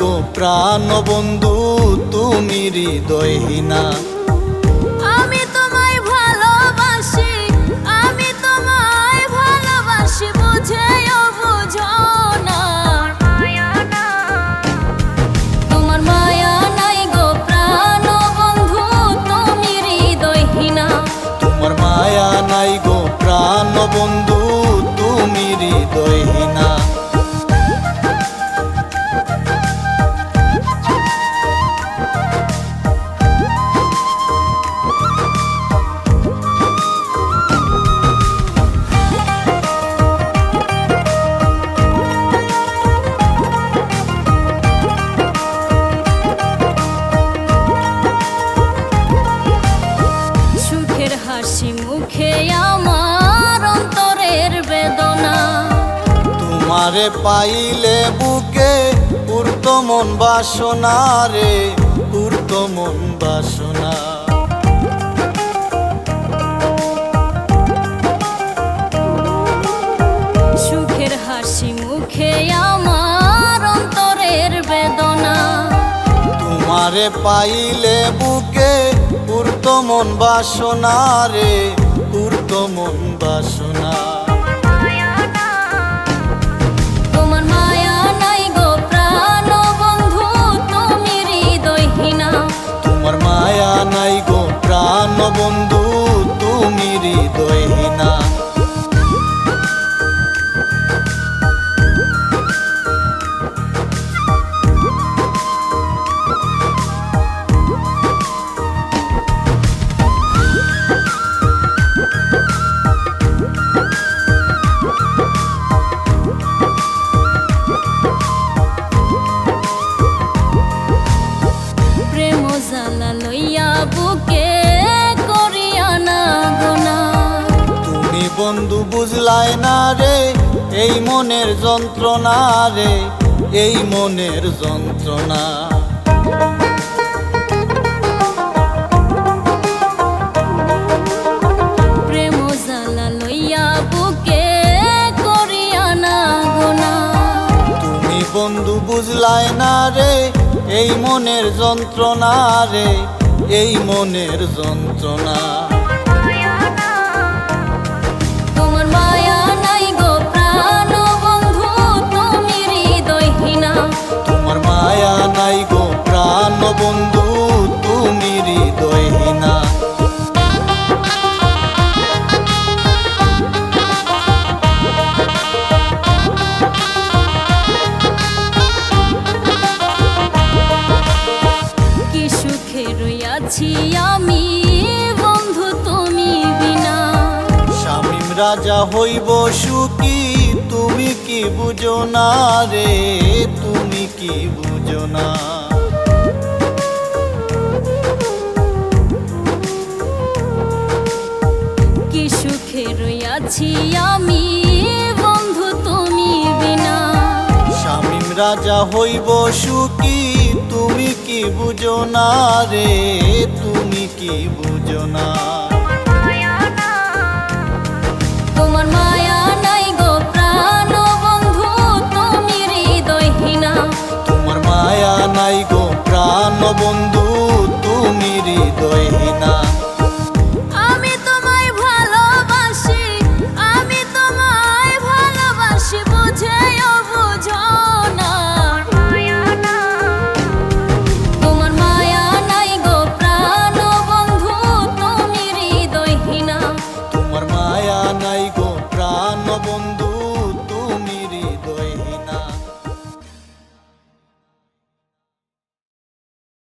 গো প্রাণ বন্ধু তুমি হৃদয়হীনা। আমি তোমায় ভালোবাসি আমি তোমায় ভালোবাসি বুঝো না। তোমার মায়া নাই গো প্রাণ বন্ধু তুমি হৃদয়হীনা। তোমার মায়া নাই গো প্রাণ বন্ধু পাইলে বুকে পূর্ত মন বাসনা রে পূর্ত মন বাসনা। সুখের হাসি মুখে আমার অন্তরের বেদনা। তোমারে পাইলে বুকে পূর্ত মন বাসনা রে পূর্ত মন বাসনা। বুকে বন্ধু বুঝলাই না রে এই মনের যন্ত্রণা রে এই মনের যন্ত্রণা। বন্ধু বুঝলাই না রে এই মনের যন্ত্রণা রে এই মনের যন্ত্রণা। রাজা হইব সুখী তুমি কি বুঝো না রে? তুমি কি বুঝো না? কি সুখে রইয়াছি আমি বন্ধু তুমি বিনা। স্বামীম রাজা হইব সুখী তুমি কি বুঝো না রে? তুমি কি বুঝো না?